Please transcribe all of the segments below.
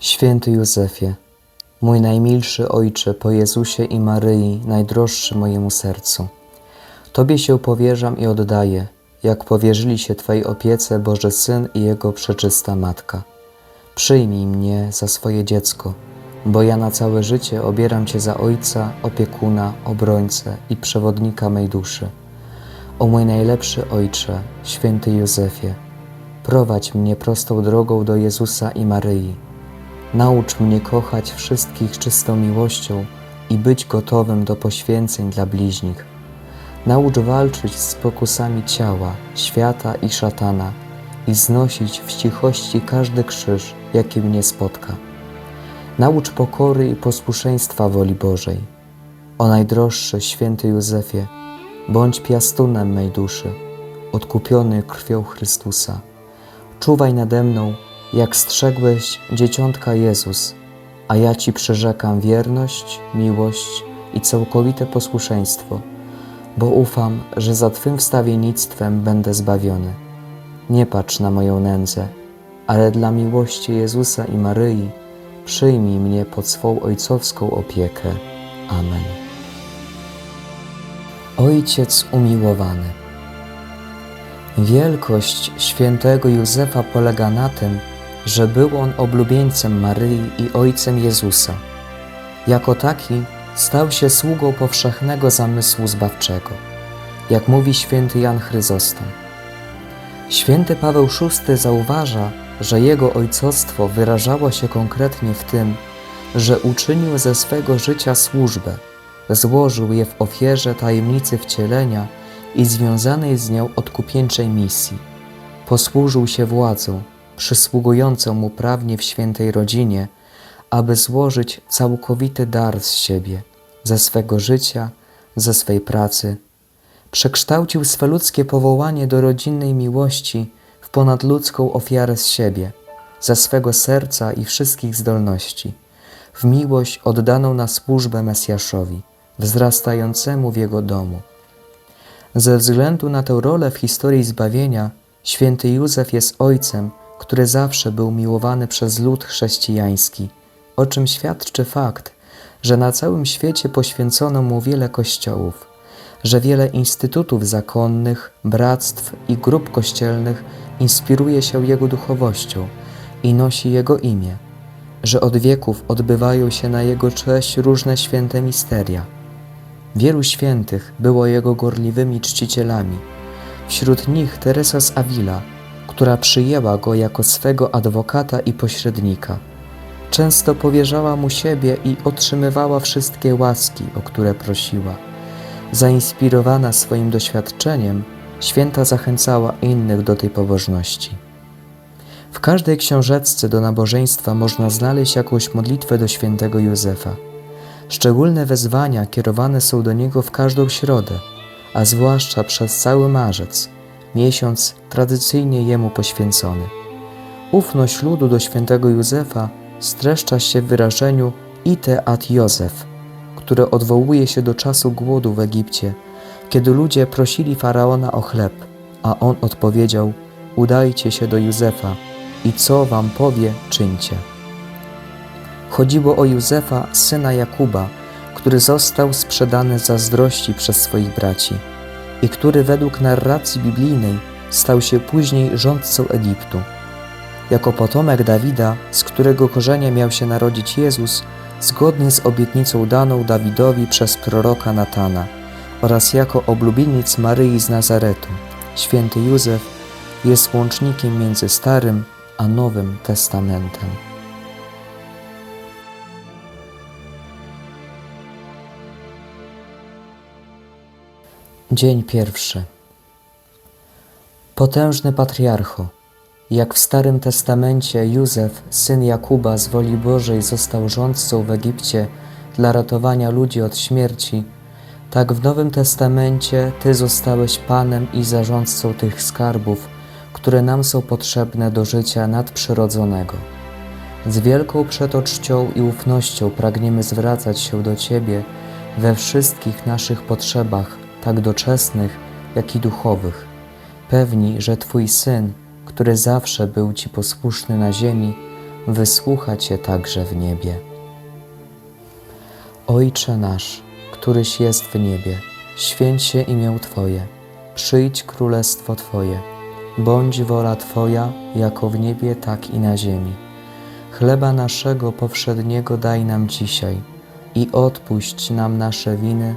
Święty Józefie, mój najmilszy Ojcze po Jezusie i Maryi, najdroższy mojemu sercu, Tobie się powierzam i oddaję, jak powierzyli się Twojej opiece Boże Syn i Jego przeczysta Matka. Przyjmij mnie za swoje dziecko, bo ja na całe życie obieram Cię za Ojca, opiekuna, obrońcę i przewodnika mej duszy. O mój najlepszy Ojcze, święty Józefie, prowadź mnie prostą drogą do Jezusa i Maryi. Naucz mnie kochać wszystkich czystą miłością i być gotowym do poświęceń dla bliźnich. Naucz walczyć z pokusami ciała, świata i szatana i znosić w cichości każdy krzyż, jaki mnie spotka. Naucz pokory i posłuszeństwa woli Bożej. O najdroższy święty Józefie, bądź piastunem mej duszy, odkupiony krwią Chrystusa. Czuwaj nade mną, jak strzegłeś dzieciątka Jezus, a ja Ci przyrzekam wierność, miłość i całkowite posłuszeństwo, bo ufam, że za Twym wstawiennictwem będę zbawiony. Nie patrz na moją nędzę, ale dla miłości Jezusa i Maryi przyjmij mnie pod swą ojcowską opiekę. Amen. Ojciec umiłowany. Wielkość świętego Józefa polega na tym, że był on oblubieńcem Maryi i ojcem Jezusa. Jako taki stał się sługą powszechnego zamysłu zbawczego, jak mówi święty Jan Chryzostom. Święty Paweł VI zauważa, że jego ojcostwo wyrażało się konkretnie w tym, że uczynił ze swego życia służbę, złożył je w ofierze tajemnicy wcielenia i związanej z nią odkupieńczej misji. Posłużył się władzą, przysługującą mu prawnie w świętej rodzinie, aby złożyć całkowity dar z siebie, ze swego życia, ze swej pracy. Przekształcił swe ludzkie powołanie do rodzinnej miłości w ponadludzką ofiarę z siebie, ze swego serca i wszystkich zdolności, w miłość oddaną na służbę Mesjaszowi, wzrastającemu w jego domu. Ze względu na tę rolę w historii zbawienia, święty Józef jest ojcem, który zawsze był miłowany przez lud chrześcijański, o czym świadczy fakt, że na całym świecie poświęcono mu wiele kościołów, że wiele instytutów zakonnych, bractw i grup kościelnych inspiruje się jego duchowością i nosi jego imię, że od wieków odbywają się na jego cześć różne święte misteria. Wielu świętych było jego gorliwymi czcicielami, wśród nich Teresa z Avila, która przyjęła go jako swego adwokata i pośrednika. Często powierzała mu siebie i otrzymywała wszystkie łaski, o które prosiła. Zainspirowana swoim doświadczeniem, święta zachęcała innych do tej pobożności. W każdej książeczce do nabożeństwa można znaleźć jakąś modlitwę do świętego Józefa. Szczególne wezwania kierowane są do niego w każdą środę, a zwłaszcza przez cały marzec, miesiąc tradycyjnie jemu poświęcony. Ufność ludu do świętego Józefa streszcza się w wyrażeniu ite ad Józef, które odwołuje się do czasu głodu w Egipcie, kiedy ludzie prosili faraona o chleb, a on odpowiedział: Udajcie się do Józefa i co wam powie, czyńcie. Chodziło o Józefa, syna Jakuba, który został sprzedany zazdrości przez swoich braci i który według narracji biblijnej stał się później rządcą Egiptu. Jako potomek Dawida, z którego korzenia miał się narodzić Jezus, zgodnie z obietnicą daną Dawidowi przez proroka Natana oraz jako oblubieniec Maryi z Nazaretu, święty Józef jest łącznikiem między Starym a Nowym Testamentem. Dzień pierwszy. Potężny patriarcho, jak w Starym Testamencie Józef, syn Jakuba z woli Bożej został rządcą w Egipcie dla ratowania ludzi od śmierci, tak w Nowym Testamencie Ty zostałeś Panem i zarządcą tych skarbów, które nam są potrzebne do życia nadprzyrodzonego. Z wielką przetoczcią i ufnością pragniemy zwracać się do Ciebie we wszystkich naszych potrzebach, tak doczesnych, jak i duchowych. Pewni, że Twój Syn, który zawsze był Ci posłuszny na ziemi, wysłucha Cię także w niebie. Ojcze nasz, któryś jest w niebie, święć się imię Twoje, przyjdź królestwo Twoje, bądź wola Twoja, jako w niebie, tak i na ziemi. Chleba naszego powszedniego daj nam dzisiaj i odpuść nam nasze winy,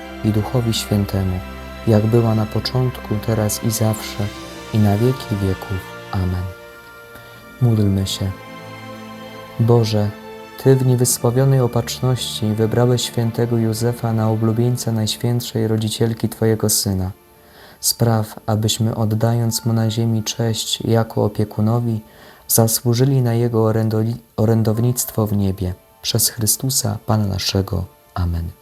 i Duchowi Świętemu, jak była na początku, teraz i zawsze, i na wieki wieków. Amen. Módlmy się. Boże, Ty w niewysławionej opatrzności wybrałeś świętego Józefa na oblubieńca Najświętszej Rodzicielki Twojego Syna. Spraw, abyśmy oddając Mu na ziemi cześć jako opiekunowi, zasłużyli na Jego orędownictwo w niebie. Przez Chrystusa Pana naszego. Amen.